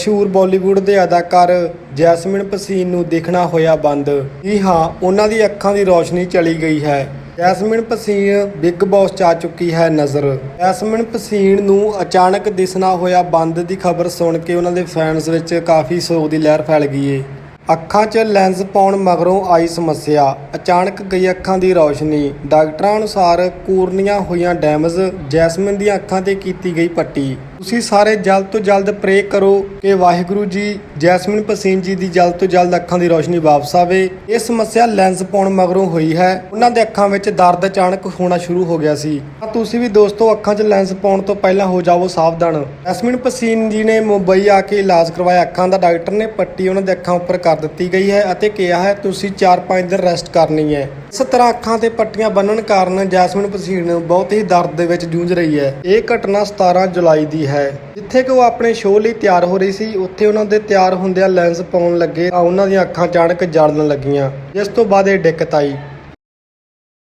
ਮਸ਼ਹੂਰ ਬਾਲੀਵੁੱਡ ਦੇ ਅਦਾਕਾਰ ਜੈਸਮਿਨ ਪਸੀਨ ਨੂੰ ਦੇਖਣਾ ਹੋਇਆ ਬੰਦ। ਜੀ ਹਾਂ, ਉਹਨਾਂ ਦੀ ਅੱਖਾਂ ਦੀ ਰੌਸ਼ਨੀ ਚਲੀ ਗਈ ਹੈ। ਜੈਸਮਿਨ ਪਸੀਨ ਬਿੱਗ ਬੌਸ ਚ ਆ ਚੁੱਕੀ ਹੈ ਨਜ਼ਰ। ਜੈਸਮਿਨ ਪਸੀਨ ਨੂੰ ਅਚਾਨਕ ਦਿਸਣਾ ਹੋਇਆ ਬੰਦ ਦੀ ਖਬਰ ਸੁਣ ਕੇ ਉਹਨਾਂ ਦੇ ਫੈਨਸ ਵਿੱਚ ਕਾਫੀ ਸੋਗ ਦੀ ਲਹਿਰ ਫੈਲ ਗਈ ਏ। ਅੱਖਾਂ 'ਚ ਲੈਂਸ ਪਾਉਣ ਮਗਰੋਂ ਆਈ ਸਮੱਸਿਆ। ਅਚਾਨਕ ਗਈ ਅੱਖਾਂ ਦੀ ਰੌਸ਼ਨੀ। ਡਾਕਟਰਾਂ ਅਨੁਸਾਰ ਕੂਰਨੀਆਂ ਹੋਈਆਂ ਡੈਮੇਜ ਜੈਸਮਿਨ ਦੀਆਂ ਅੱਖਾਂ ਤੇ ਕੀਤੀ ਗਈ ਪੱਟੀ। ਤੁਸੀਂ ਸਾਰੇ ਜਲਦ ਤੋਂ ਜਲਦ ਪ੍ਰੇ ਕਰੋ ਕਿ ਵਾਹਿਗੁਰੂ ਜੀ, ਜੈਸਮਿਨ ਪਸੀਨ ਜੀ ਦੀ ਜਲਦ ਤੋਂ ਜਲਦ ਅੱਖਾਂ ਦੀ ਰੌਸ਼ਨੀ ਵਾਪਸ ਆਵੇ। ਇਹ ਸਮੱਸਿਆ ਲੈਂਸ ਪਾਉਣ ਮਗਰੋਂ ਹੋਈ ਹੈ। ਉਹਨਾਂ ਦੇ ਅੱਖਾਂ ਵਿੱਚ ਦਰਦ ਅਚਾਨਕ ਹੋਣਾ ਸ਼ੁਰੂ ਹੋ ਗਿਆ ਸੀ। ਤਾਂ ਤੁਸੀਂ ਵੀ ਦੋਸਤੋ, ਅੱਖਾਂ 'ਚ ਲੈਂਸ ਪਾਉਣ ਤੋਂ ਪਹਿਲਾਂ ਹੋ ਜਾਵੋ ਸਾਵਧਾਨ। ਜੈਸਮਿਨ ਪਸੀਨ ਜੀ ਨੇ ਮੁੰਬਈ ਆ ਕੇ ਇਲਾਜ ਕਰਵਾਇਆ। ਅੱਖਾਂ ਦਾ ਡਾਕਟਰ ਨੇ ਪੱਟੀ ਉਹਨਾਂ ਦੇ ਅੱਖਾਂ ਉੱਪਰ ਕਰ ਦਿੱਤੀ ਗਈ ਹੈ ਅਤੇ ਕਿਹਾ ਹੈ, ਤੁਸੀਂ 4-5 ਦਿਨ ਰੈਸਟ ਕਰਨੀ ਹੈ। ਇਸ ਤਰ੍ਹਾਂ ਅੱਖਾਂ ਤੇ ਪੱਟੀਆਂ ਬੰਨਣ ਕਾਰਨ ਜੈਸਮਿਨ ਪਸੀਨ ਬਹੁਤ ਹੀ ਦਰਦ ਦੇ ਵਿੱਚ ਜੂਝ ਰਹੀ ਹੈ। ਇਹ ਘਟਨਾ 17 ਜੁਲਾਈ ਦੀ ਹੈ। ਜਿੱਥੇ ਕਿ ਉਹ ਆਪਣੇ ਸ਼ੋਅ ਲਈ ਤਿਆਰ ਹੋ ਰਹੀ ਸੀ, ਉੱਥੇ ਉਹਨਾਂ ਦੇ ਤਿਆਰ ਹੁੰਦਿਆਂ ਲੈਂਸ ਪਾਉਣ ਲੱਗੇ ਤਾਂ ਉਹਨਾਂ ਦੀਆਂ ਅੱਖਾਂ ਅਚਾਨਕ ਜਲਣ ਲੱਗੀਆਂ। ਜਿਸ ਤੋਂ ਬਾਅਦ ਇਹ ਦਿੱਕਤ ਆਈ